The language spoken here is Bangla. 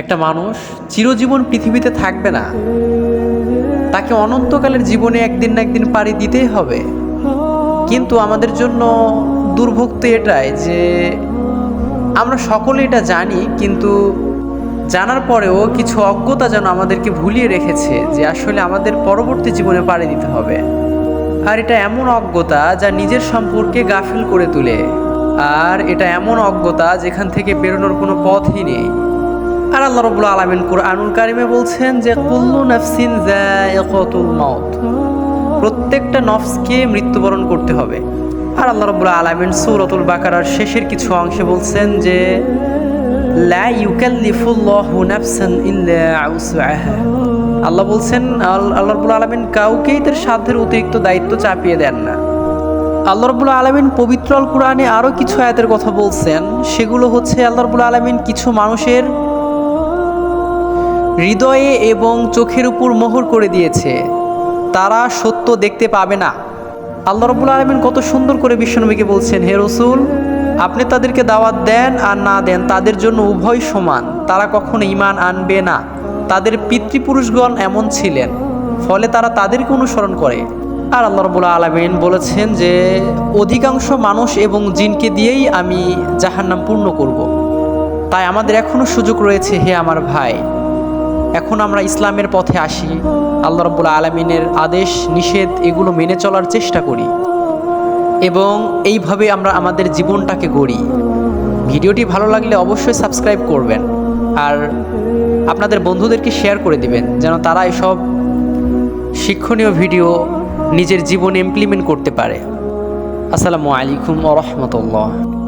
একটা মানুষ চিরজীবন পৃথিবীতে থাকবে না। তাকে অনন্তকালের জীবনে একদিন না একদিন পাড়ি দিতেই হবে। কিন্তু আমাদের জন্য দুর্ভোগ তো এটাই যে আমরা সকলে এটা জানি, কিন্তু জানার পরেও কিছু অজ্ঞতা যেন আমাদেরকে ভুলিয়ে রেখেছে যে আসলে আমাদের পরবর্তী জীবনে পাড়ি দিতে হবে। আর এটা এমন অজ্ঞতা যা নিজের সম্পর্কে গাফিল করে তোলে। আর এটা এমন অজ্ঞতা যেখান থেকে বেরোনোর কোনো পথই নেই। আর আল্লাহ রবুল আলমিন কুরআনুল কারিমে বলছেন যে, কুল্লু নাফসিন মাউত। প্রত্যেকটা নফসকে মৃত্যুবরণ করতে হবে। আর আল্লাহ রবুল আলমিন সৌরতুল বাকারার শেষের কিছু অংশে বলছেন যে, লা ইউকাল্লিফুল্লাহু নাফসান ইল্লা উসআহা আল্লাহ বলছেন, আল- আল্লাহ রবুল আলমিন কাউকেই তার সাধ্যের অতিরিক্ত দায়িত্ব চাপিয়ে দেন না। আল্লাহ রবুল আলমিন পবিত্র আল কোরআনে আরও কিছু আয়াতের কথা বলছেন। সেগুলো হচ্ছে, আল্লাহ রবুল আলমিন কিছু মানুষের হৃদয়ে এবং চোখের উপর মোহর করে দিয়েছে। তারা সত্য দেখতে পাবে না। আল্লাহ রবুল আলমিন কত সুন্দর করে বিশ্বনবীকে বলছেন, হে রসুল, আপনি তাদেরকে দাওয়াত দেন আর না দেন, তাদের জন্য উভয় সমান। তারা কখনো ইমান আনবে না। তাদের পিতৃপুরুষগণ এমন ছিলেন, ফলে তারা তাদেরকে অনুসরণ করে। আর আল্লাহ রবুল্লা আলমিন বলেছেন যে, অধিকাংশ মানুষ এবং জিনকে দিয়েই আমি জাহান্নাম পূর্ণ করব। তাই আমাদের এখনও সুযোগ রয়েছে, হে আমার ভাই। এখন আমরা ইসলামের পথে আসি। আল্লাহ রব্বুল্লা আলমিনের আদেশ, নিষেধ এগুলো মেনে চলার চেষ্টা করি। এবং এইভাবে আমরা আমাদের জীবনটাকে গড়ি। ভিডিওটি ভালো লাগলে অবশ্যই সাবস্ক্রাইব করবেন। আর আপনাদের বন্ধুদেরকে শেয়ার করে দিবেন, যেন তারা এসব শিক্ষণীয় ভিডিও নিজের জীবনে ইমপ্লিমেন্ট করতে পারে। আসসালামু আলাইকুম রহমতুল্লাহ।